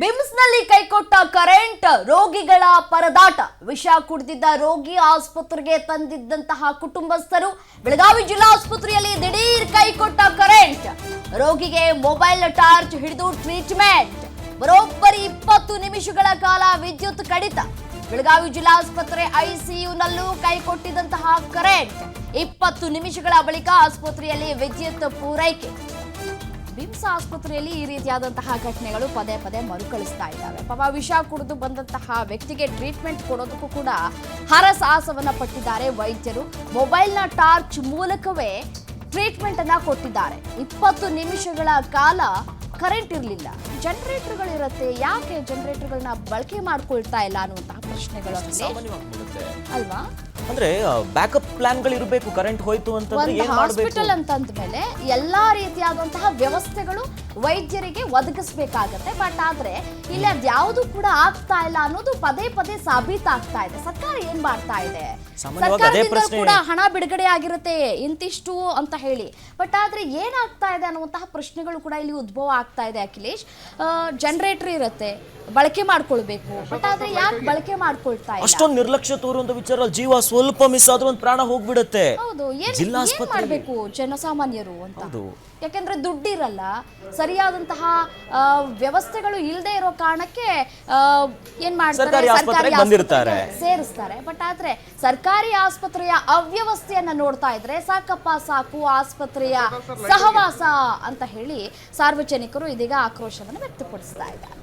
ಬಿಮ್ಸ್ನಲ್ಲಿ ಕೈಕೊಟ್ಟ current ರೋಗಿಗಳ ಪರದಾಟ. ವಿಷ ಕುಡಿದಿದ್ದ ರೋಗಿ ಆಸ್ಪತ್ರೆಗೆ ತಂದಿದ್ದಂತಹ ಕುಟುಂಬಸ್ಥರು ಬೆಳಗಾವಿ ಜಿಲ್ಲಾ ಆಸ್ಪತ್ರೆಯಲ್ಲಿ ದಿಢೀರ್ ಕೈಕೊಟ್ಟ ಕರೆಂಟ್. ರೋಗಿಗೆ ಮೊಬೈಲ್ ಟಾರ್ಚ್ ಹಿಡಿದು ಟ್ರೀಟ್ಮೆಂಟ್. ಬರೋಬ್ಬರಿ ಇಪ್ಪತ್ತು ನಿಮಿಷಗಳ ಕಾಲ ವಿದ್ಯುತ್ ಕಡಿತ. ಬೆಳಗಾವಿ ಜಿಲ್ಲಾಸ್ಪತ್ರೆ ಐಸಿಯುನಲ್ಲೂ ಕೈಕೊಟ್ಟಿದ್ದಂತಹ ಕರೆಂಟ್. ಇಪ್ಪತ್ತು ನಿಮಿಷಗಳ ಬಳಿಕ ಆಸ್ಪತ್ರೆಯಲ್ಲಿ ವಿದ್ಯುತ್ ಪೂರೈಕೆ. ಆಸ್ಪತ್ರೆಯಲ್ಲಿ ಈ ರೀತಿಯಾದಂತಹ ಘಟನೆಗಳು ಪದೇ ಪದೇ ಮರುಕಳಿಸ್ತಾ ಇದ್ದಾವೆ. ಪಾಪ ವಿಷ ಕುಡಿದು ಬಂದಂತಹ ವ್ಯಕ್ತಿಗೆ ಟ್ರೀಟ್ಮೆಂಟ್ ಕೊಡೋದಕ್ಕೂ ಕೂಡ ಹರಸಾಹಸವನ್ನ ಪಟ್ಟಿದ್ದಾರೆ ವೈದ್ಯರು. ಮೊಬೈಲ್ನ ಟಾರ್ಚ್ ಮೂಲಕವೇ ಟ್ರೀಟ್ಮೆಂಟ್ ಅನ್ನ ಕೊಟ್ಟಿದ್ದಾರೆ. ಇಪ್ಪತ್ತು ನಿಮಿಷಗಳ ಕಾಲ ಕರೆಂಟ್ ಇರಲಿಲ್ಲ. ಜನರೇಟರ್ಗಳಿರುತ್ತೆ ಯಾಕೆ ಜನರೇಟರ್ಗಳನ್ನ ಬಳಕೆ ಮಾಡ್ಕೊಳ್ತಾ ಇಲ್ಲ ಅನ್ನುವಂತಹ ಪ್ರಶ್ನೆಗಳು ಅಲ್ವಾ? ಅಂದ್ರೆ ಬ್ಯಾಕಪ್ ಪ್ಲಾನ್ಗಳು ಇರಬೇಕು ಕರೆಂಟ್ ಹೋಯ್ತು ಅಂತಂದ್ರೆ ಒಂದು ಏನ್ ಅಂತ ಹಾಸ್ಪಿಟಲ್ ಅಂತಂದ್ಮೇಲೆ ಎಲ್ಲಾ ರೀತಿಯಾದಂತಹ ವ್ಯವಸ್ಥೆಗಳು ವೈದ್ಯರಿಗೆ ಒದಗಿಸ್ಬೇಕಾಗತ್ತೆ. ಬಟ್ ಆದ್ರೆ ಇಲ್ಲಿ ಅದ್ಯಾವುದು ಕೂಡ ಆಗ್ತಾ ಇಲ್ಲ ಅನ್ನೋದು ಪದೇ ಪದೇ ಸಾಬೀತಾಗ್ತಾ ಇದೆ. ಸರ್ಕಾರ ಏನ್ ಮಾಡ್ತಾ ಇದೆ? ಸಾಮಾನ್ಯವಾಗಿ ಅದೇ ಸರ್ಕಾರದಿಂದ ಪ್ರಶ್ನೆ. ಕೂಡ ಹಣ ಬಿಡುಗಡೆ ಆಗಿರುತ್ತೆ ಇಂತಿಷ್ಟು ಅಂತ ಹೇಳಿ. ಬಟ್ ಆದ್ರೆ ಏನಾಗ್ತಾ ಇದೆ ಅನ್ನುವಂತಹ ಪ್ರಶ್ನೆಗಳು ಕೂಡ ಇಲ್ಲಿ ಉದ್ಭವ ಆಗ್ತಾ ಇದೆ ಅಖಿಲೇಶ್. ಜನರೇಟರ್ ಇರುತ್ತೆ ಬಳಕೆ ಮಾಡ್ಕೊಳ್ಬೇಕು. ಬಟ್ ಆದ್ರೆ ಯಾಕೆ ಬಳಕೆ ಮಾಡ್ಕೊಳ್ತಾ ಇಲ್ಲ? ಅಷ್ಟೊಂದು ನಿರ್ಲಕ್ಷ್ಯ ತೋರುವಂತ ವಿಚಾರ ಜೀವ ಸ್ವಲ್ಪ ಮಿಸ್ ಆದ್ರೂ ಒಂದು ಪ್ರಾಣ ಹೋಗ್ಬಿಡುತ್ತೆ. ಹೌದು ಏನ್ ಮಾಡ್ಬೇಕು ಜನಸಾಮಾನ್ಯರು ಅಂತ. ಯಾಕೆಂದ್ರೆ ದುಡ್ಡಿರಲ್ಲ ಸರಿಯಾದಂತಹ ವ್ಯವಸ್ಥೆಗಳು ಇಲ್ಲದೆ ಇರೋ ಕಾರಣಕ್ಕೆ ಏನ್ ಮಾಡ್ತಾರೆ? ಸರ್ಕಾರಿ ಸೇರಿಸ್ತಾರೆ. ಬಟ್ ಆದ್ರೆ ಸರ್ಕಾರಿ ಆಸ್ಪತ್ರೆಯ ಅವ್ಯವಸ್ಥೆಯನ್ನ ನೋಡ್ತಾ ಇದ್ರೆ ಸಾಕಪ್ಪ ಸಾಕು ಆಸ್ಪತ್ರೆಯ ಸಹವಾಸ ಅಂತ ಹೇಳಿ ಸಾರ್ವಜನಿಕರು ಇದೀಗ ಆಕ್ರೋಶವನ್ನು ವ್ಯಕ್ತಪಡಿಸ್ತಾ ಇದ್ದಾರೆ.